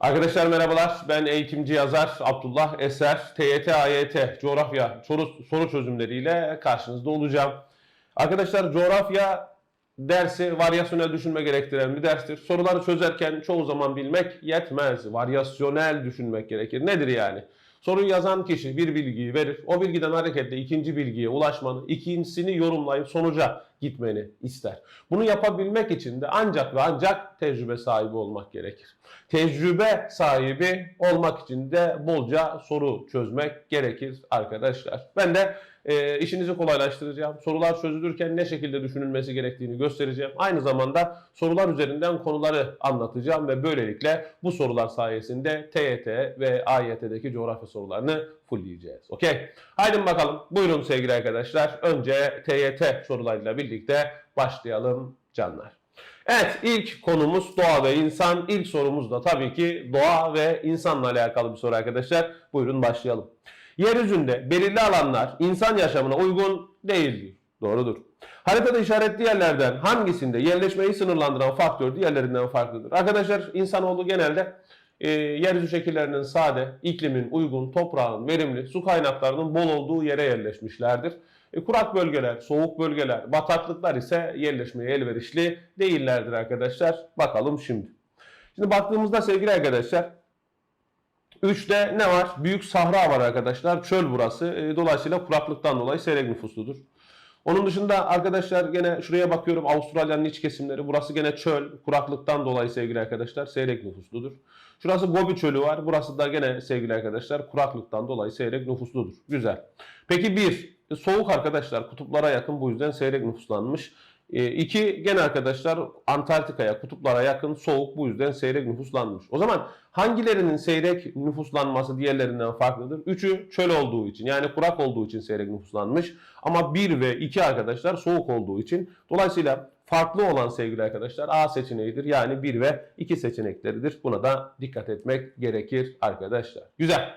Arkadaşlar merhabalar. Ben eğitimci yazar Abdullah Eser. TYT, AYT, coğrafya soru, soru çözümleriyle karşınızda olacağım. Arkadaşlar coğrafya dersi varyasyonel düşünme gerektiren bir derstir. Soruları çözerken çoğu zaman bilmek yetmez. Varyasyonel düşünmek gerekir. Nedir yani? Soruyu yazan kişi bir bilgiyi verir. O bilgiden hareketle ikinci bilgiye ulaşmanı, ikincisini yorumlayıp sonuca gitmeni ister. Bunu yapabilmek için de ancak ve ancak tecrübe sahibi olmak gerekir. Tecrübe sahibi olmak için de bolca soru çözmek gerekir arkadaşlar. Ben de e, işinizi kolaylaştıracağım. Sorular çözülürken ne şekilde düşünülmesi gerektiğini göstereceğim. Aynı zamanda sorular üzerinden konuları anlatacağım ve böylelikle bu sorular sayesinde TYT ve AYT'deki coğrafya sorularını fullleyeceğiz. Okey. Haydi bakalım. Buyurun sevgili arkadaşlar. Önce TYT sorularıyla birlikte başlayalım canlar. Evet ilk konumuz doğa ve insan. İlk sorumuz da tabii ki doğa ve insanla alakalı bir soru arkadaşlar. Buyurun başlayalım. Yeryüzünde belirli alanlar insan yaşamına uygun değildir. Doğrudur. Haritada işaretli yerlerden hangisinde yerleşmeyi sınırlandıran faktör diğerlerinden farklıdır? Arkadaşlar insanoğlu genelde e, yeryüzü şekillerinin sade, iklimin uygun, toprağın verimli, su kaynaklarının bol olduğu yere yerleşmişlerdir. E, kurak bölgeler, soğuk bölgeler, bataklıklar ise yerleşmeye elverişli değillerdir arkadaşlar. Bakalım şimdi. Şimdi baktığımızda sevgili arkadaşlar 3'te ne var? Büyük sahra var arkadaşlar. Çöl burası. E, dolayısıyla kuraklıktan dolayı seyrek nüfusludur. Onun dışında arkadaşlar gene şuraya bakıyorum Avustralya'nın iç kesimleri. Burası gene çöl. Kuraklıktan dolayı sevgili arkadaşlar seyrek nüfusludur. Şurası Gobi çölü var. Burası da gene sevgili arkadaşlar kuraklıktan dolayı seyrek nüfusludur. Güzel. Peki bir soğuk arkadaşlar kutuplara yakın bu yüzden seyrek nüfuslanmış. E, iki gene arkadaşlar Antarktika'ya kutuplara yakın soğuk bu yüzden seyrek nüfuslanmış. O zaman hangilerinin seyrek nüfuslanması diğerlerinden farklıdır? Üçü çöl olduğu için yani kurak olduğu için seyrek nüfuslanmış. Ama 1 ve 2 arkadaşlar soğuk olduğu için. Dolayısıyla farklı olan sevgili arkadaşlar A seçeneğidir. Yani 1 ve 2 seçenekleridir. Buna da dikkat etmek gerekir arkadaşlar. Güzel.